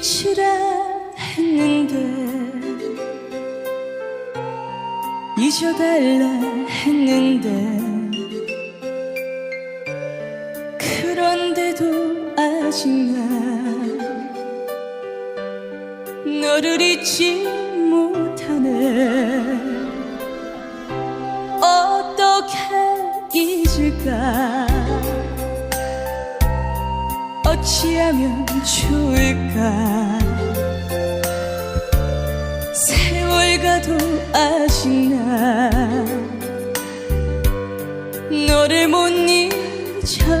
지라 했는데 잊어달라 했는데 그런데도 아직 난 너를 잊지 못하네. 어떻게 잊을까? 어찌하면 좋을까? 세월 가도 아직 나? 너를 못 잊어내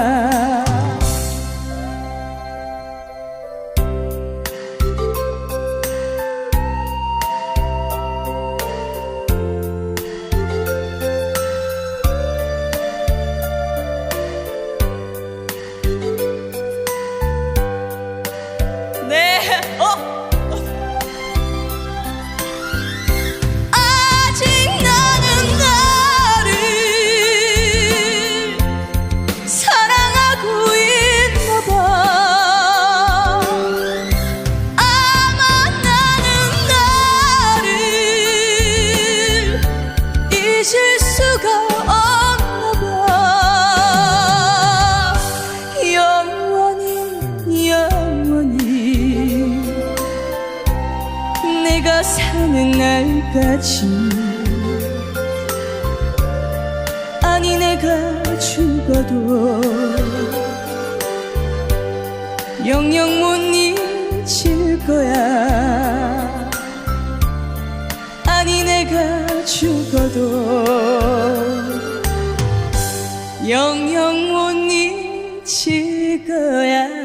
네, 내가 사는 날까지. 아니 내가 죽어도 영영 못 잊을 거야. 아니 내가 죽어도 영영 못 잊을 거야